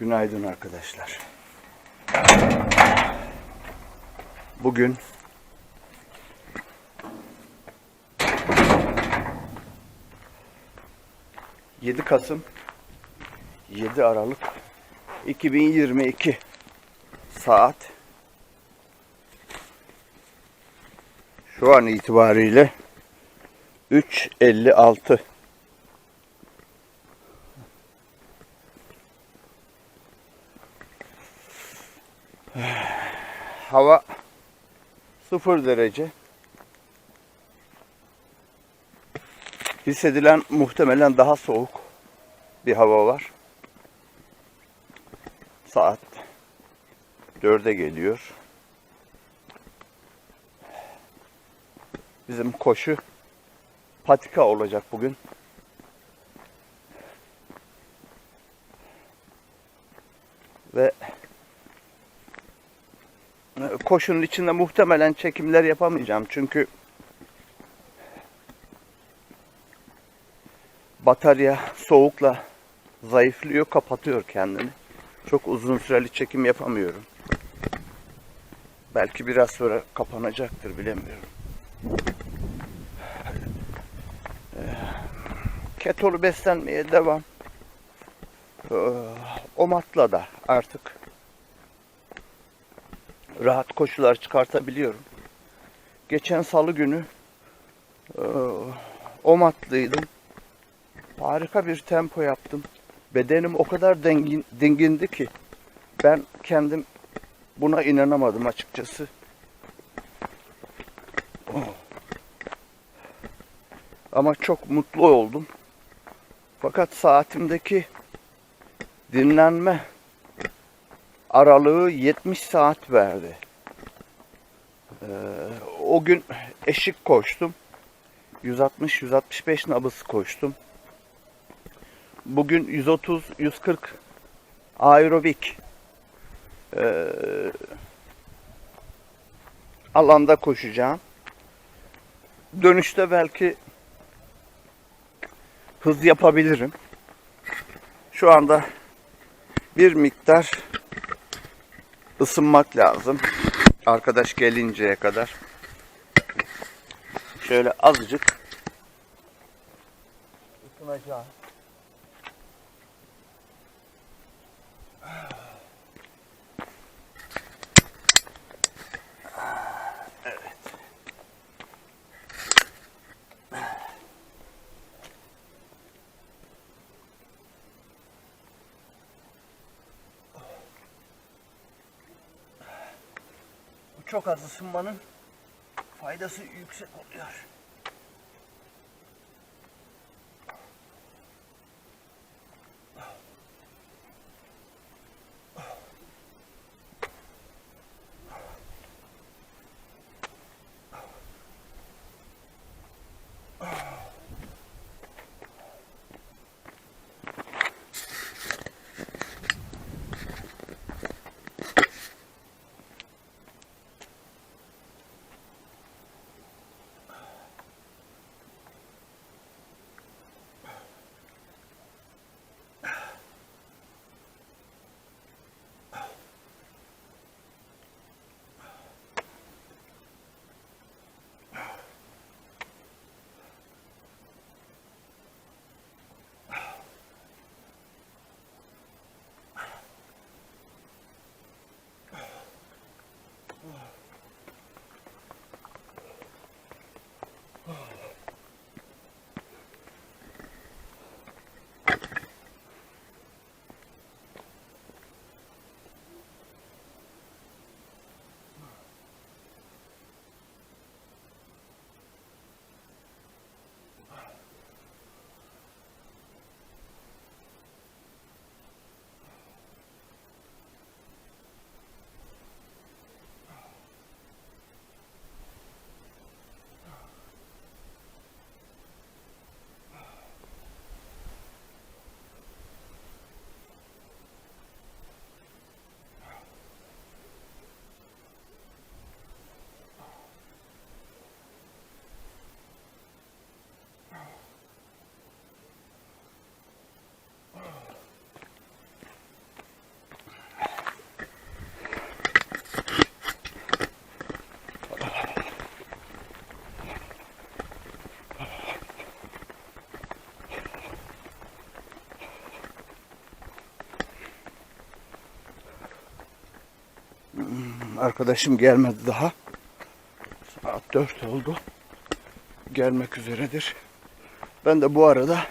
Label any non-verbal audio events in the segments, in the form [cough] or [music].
Günaydın arkadaşlar. Bugün ...7 Kasım... ...7 Aralık... ...2022... ...saat... ...şu an itibariyle... ...3.56... [sighs] Hava 0 derece. Hissedilen muhtemelen daha soğuk bir hava var. Saat 4'e geliyor. Bizim koşu patika olacak bugün. Ve koşunun içinde muhtemelen çekimler yapamayacağım. Çünkü batarya soğukla zayıflıyor, kapatıyor kendini. Çok uzun süreli çekim yapamıyorum. Belki biraz sonra kapanacaktır bilemiyorum. Ee, Ketolu beslenmeye devam. Ee, O matla da artık rahat koşular çıkartabiliyorum. Geçen salı günü e, o matlıydım. Harika bir tempo yaptım. Bedenim o kadar dengin, dingindi ki ben kendim buna inanamadım açıkçası. Oh. Ama çok mutlu oldum. Fakat saatimdeki dinlenme aralığı 70 saat verdi. Ee, o gün eşik koştum. 160-165 nabız koştum. Bugün 130-140 aerobik ee, alanda koşacağım. Dönüşte belki hız yapabilirim. Şu anda bir miktar ısınmak lazım. Arkadaş gelinceye kadar. Şöyle azıcık ısınacağım. Çok az ısınmanın faydası yüksek oluyor. Arkadaşım gelmedi daha. Saat 4 oldu. Gelmek üzeredir. Ben de bu arada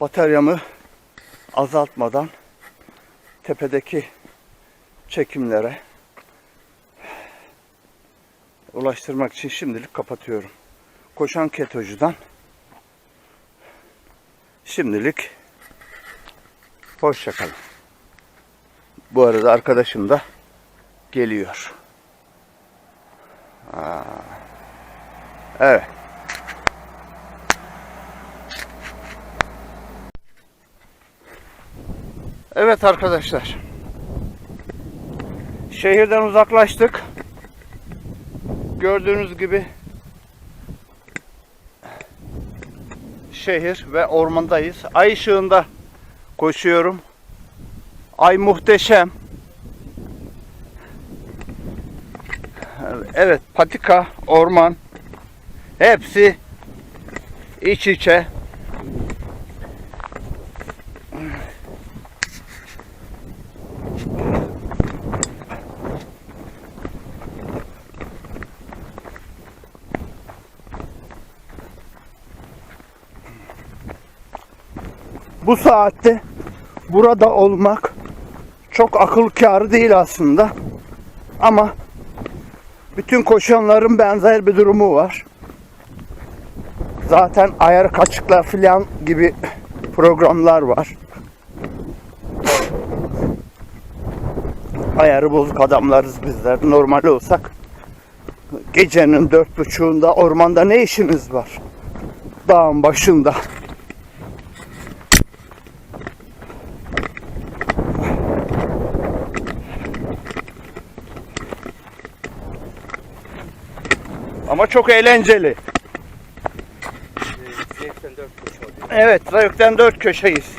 bataryamı azaltmadan tepedeki çekimlere ulaştırmak için şimdilik kapatıyorum. Koşan ketocudan şimdilik hoşça kalın. Bu arada arkadaşım da geliyor. Aa, evet. Evet arkadaşlar. Şehirden uzaklaştık. Gördüğünüz gibi şehir ve ormandayız. Ay ışığında koşuyorum. Ay muhteşem. Evet, patika, orman hepsi iç içe. Bu saatte burada olmak çok akıl kârı değil aslında. Ama bütün koşanların benzer bir durumu var. Zaten ayar kaçıklar filan gibi programlar var. Ayarı bozuk adamlarız bizler. Normal olsak gecenin dört buçuğunda ormanda ne işimiz var? Dağın başında. Ama çok eğlenceli. Evet, zevkten dört köşeyiz.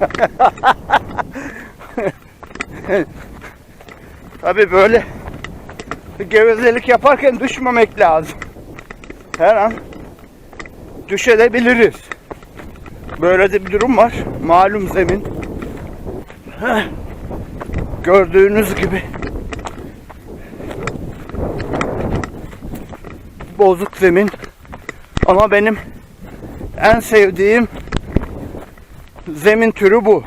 [laughs] Tabii böyle gevezelik yaparken düşmemek lazım. Her an düşebiliriz. Böyle de bir durum var. Malum zemin. Gördüğünüz gibi bozuk zemin. Ama benim en sevdiğim zemin türü bu.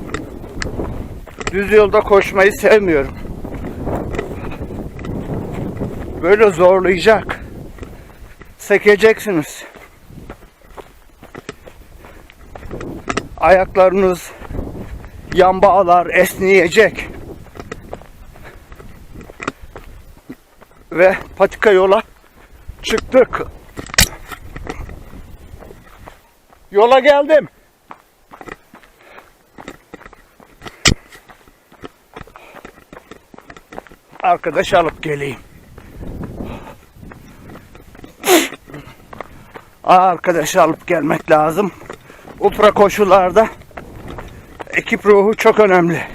Düz yolda koşmayı sevmiyorum. Böyle zorlayacak. Sekeceksiniz. Ayaklarınız yan bağlar esneyecek. Ve patika yola çıktık. Yola geldim. Arkadaş alıp geleyim. Arkadaş alıp gelmek lazım. Ultra koşularda ekip ruhu çok önemli.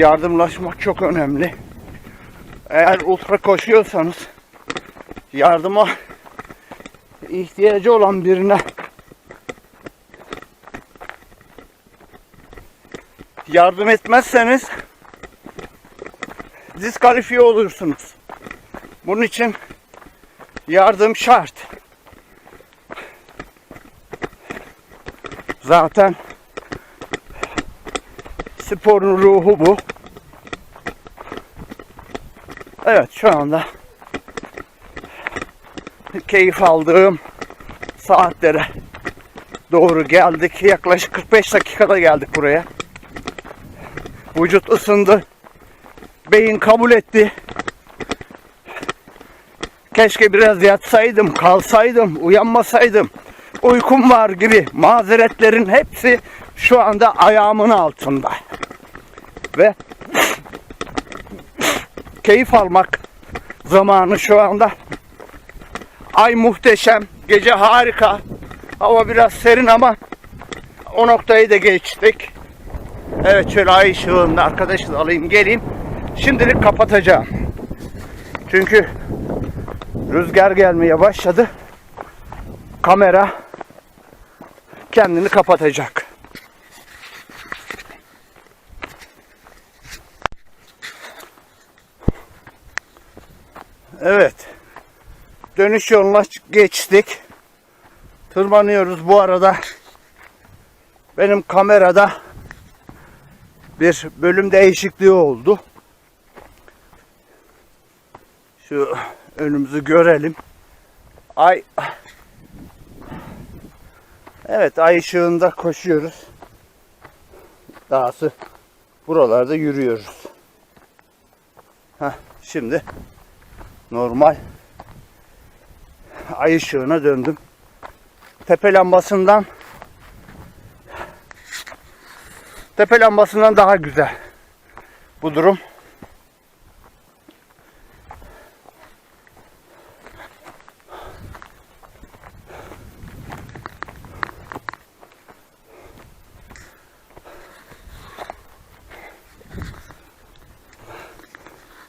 Yardımlaşmak çok önemli. Eğer ultra koşuyorsanız yardıma ihtiyacı olan birine yardım etmezseniz diskalifiye olursunuz. Bunun için yardım şart. Zaten sporun ruhu bu. Evet şu anda keyif aldığım saatlere doğru geldik. Yaklaşık 45 dakikada geldik buraya. Vücut ısındı. Beyin kabul etti. Keşke biraz yatsaydım, kalsaydım, uyanmasaydım. Uykum var gibi mazeretlerin hepsi şu anda ayağımın altında. Ve keyif almak zamanı şu anda. Ay muhteşem, gece harika. Hava biraz serin ama o noktayı da geçtik. Evet şöyle ay ışığında arkadaşlar alayım geleyim. Şimdilik kapatacağım. Çünkü rüzgar gelmeye başladı. Kamera kendini kapatacak. Evet. Dönüş yoluna geçtik. Tırmanıyoruz bu arada. Benim kamerada bir bölüm değişikliği oldu. Şu önümüzü görelim. Ay Evet ay ışığında koşuyoruz. Dahası buralarda yürüyoruz. Heh, şimdi normal ay ışığına döndüm. Tepe lambasından tepe lambasından daha güzel bu durum.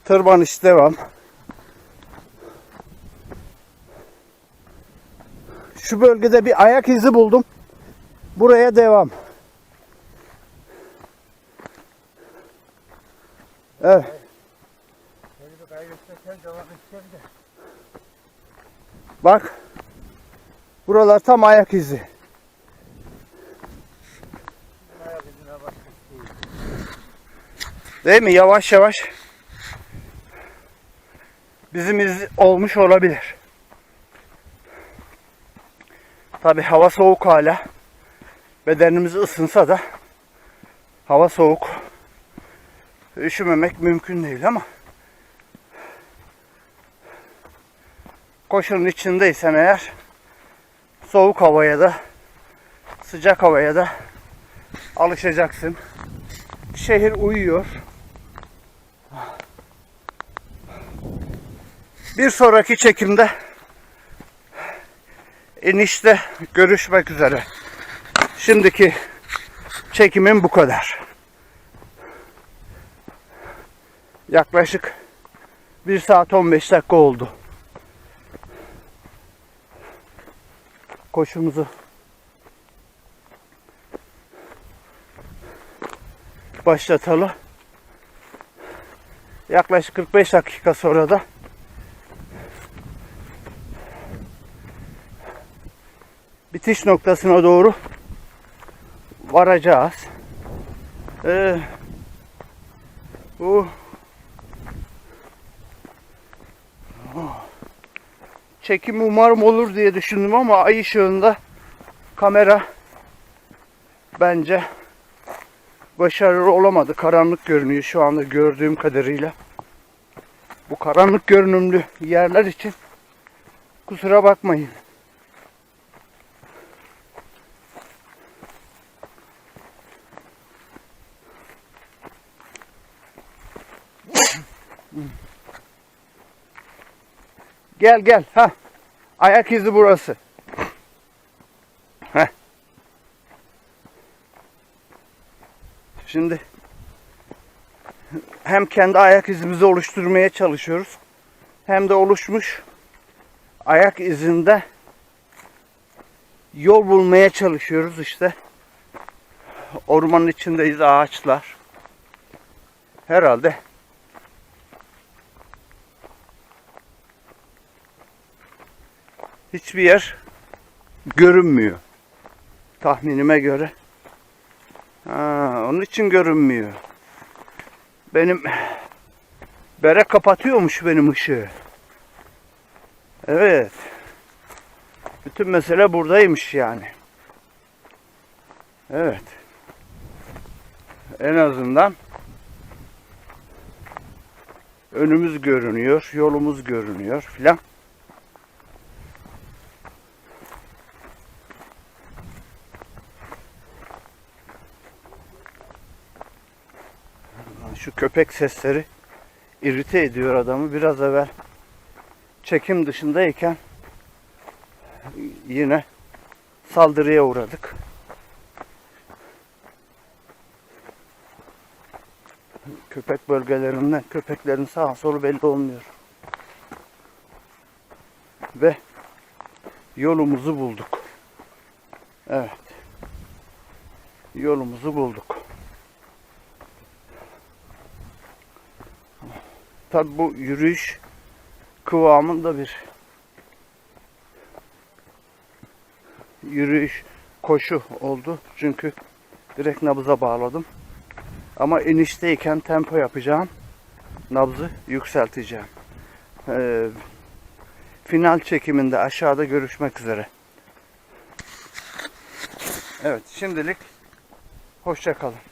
Tırmanış devam. Şu bölgede bir ayak izi buldum. Buraya devam. Evet. Bak. Buralar tam ayak izi. Değil mi? Yavaş yavaş bizim iz olmuş olabilir. Tabi hava soğuk hala. Bedenimiz ısınsa da hava soğuk. Üşümemek mümkün değil ama koşunun içindeysen eğer soğuk havaya da sıcak havaya da alışacaksın. Şehir uyuyor. Bir sonraki çekimde inişte görüşmek üzere. Şimdiki çekimim bu kadar. Yaklaşık 1 saat 15 dakika oldu. Koşumuzu başlatalım. Yaklaşık 45 dakika sonra da bitiş noktasına doğru varacağız. Ee, bu çekim umarım olur diye düşündüm ama ay ışığında kamera bence başarılı olamadı. Karanlık görünüyor şu anda gördüğüm kadarıyla. Bu karanlık görünümlü yerler için kusura bakmayın. Gel gel. Ha. Ayak izi burası. Heh. Şimdi hem kendi ayak izimizi oluşturmaya çalışıyoruz. Hem de oluşmuş ayak izinde yol bulmaya çalışıyoruz işte. Ormanın içindeyiz ağaçlar. Herhalde hiçbir yer görünmüyor. Tahminime göre. Ha, onun için görünmüyor. Benim bere kapatıyormuş benim ışığı. Evet. Bütün mesele buradaymış yani. Evet. En azından önümüz görünüyor, yolumuz görünüyor filan. köpek sesleri irite ediyor adamı. Biraz evvel çekim dışındayken yine saldırıya uğradık. Köpek bölgelerinde köpeklerin sağa solu belli olmuyor. Ve yolumuzu bulduk. Evet. Yolumuzu bulduk. Tabi bu yürüyüş kıvamında bir yürüyüş koşu oldu. Çünkü direkt nabıza bağladım. Ama inişteyken tempo yapacağım. Nabzı yükselteceğim. Ee, final çekiminde aşağıda görüşmek üzere. Evet şimdilik hoşça kalın.